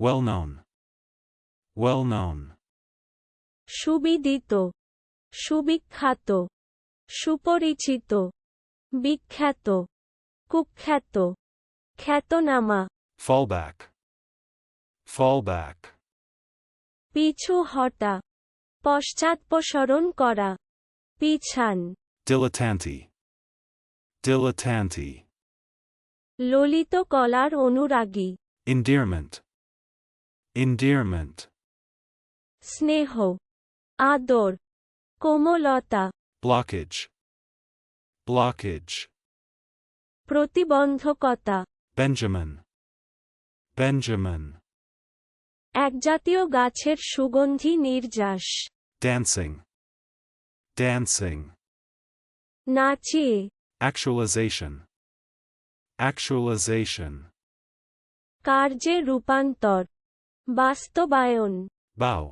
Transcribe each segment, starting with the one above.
Well known. Well known. সুবিদিত সুবিখ্যাত সুপরিচিত বিখ্যাত কুখ্যাত খ্যাতনামা Fallback. Fallback. পিছু হটা পশ্চাৎপসরণ করা পিছান Dilettante. Dilettante. ললিত কলার অনুরাগী Endearment. Endearment. স্নেহ আদর কোমলতা Blockage. Blockage. প্রতিবন্ধকতা Benjamin. Benjamin. একজাতীয় গাছের সুগন্ধি নির্যাস Dancing. Dancing. নাচিয়ে Actualization. Actualization. কার্যে রূপান্তর বাস্তবায়ন Bow.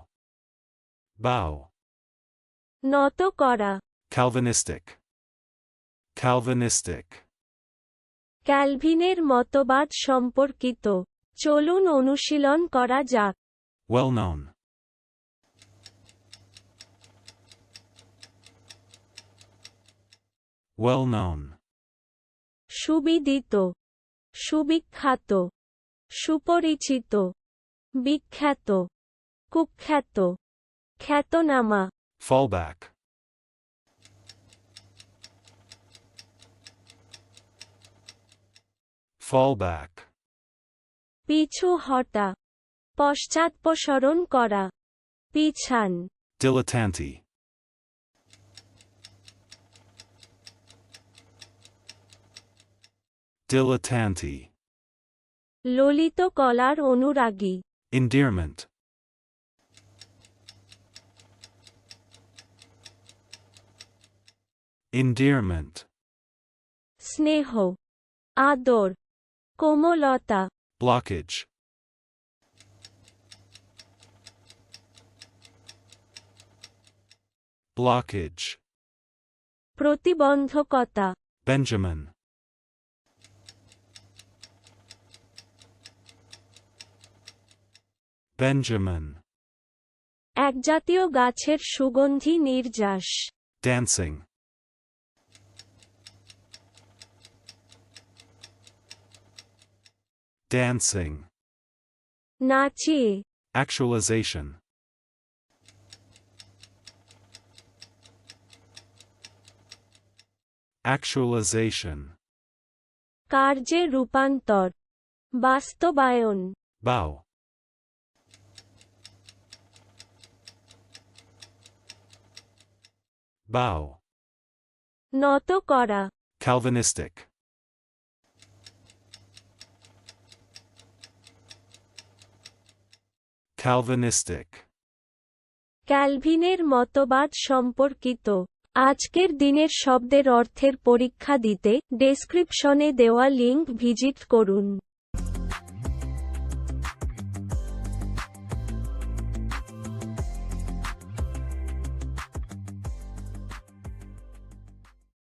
Bow. নত করা Calvinistic. Calvinistic. ক্যালভিনের মতবাদ সম্পর্কিত চলুন অনুশীলন করা যাক Well known. Well known. সুবিদিত সুবিখ্যাত সুপরিচিত বিখ্যাত কুখ্যাত খ্যাতনামা Fallback. Fallback. পিছু হটা পশ্চাৎপসরণ করা পিছান Dilettante. Dilettante. ললিত কলার অনুরাগী Endearment. Endearment. স্নেহ আদর কোমলতা Blockage. Blockage. প্রতিবন্ধকতা Benjamin. Benjamin. একজাতীয় গাছের সুগন্ধি নির্যাস Dancing. Dancing. নাচিয়ে Actualization. Actualization. কার্যে রূপান্তর বাস্তবায়ন Bow. Bow. নত করা Calvinistic. Calvinistic. ক্যালভিনের মতবাদ সম্পর্কিত আজকের দিনের শব্দের অর্থের পরীক্ষা দিতে ডেসক্রিপশনে দেওয়া লিঙ্ক ভিজিট করুন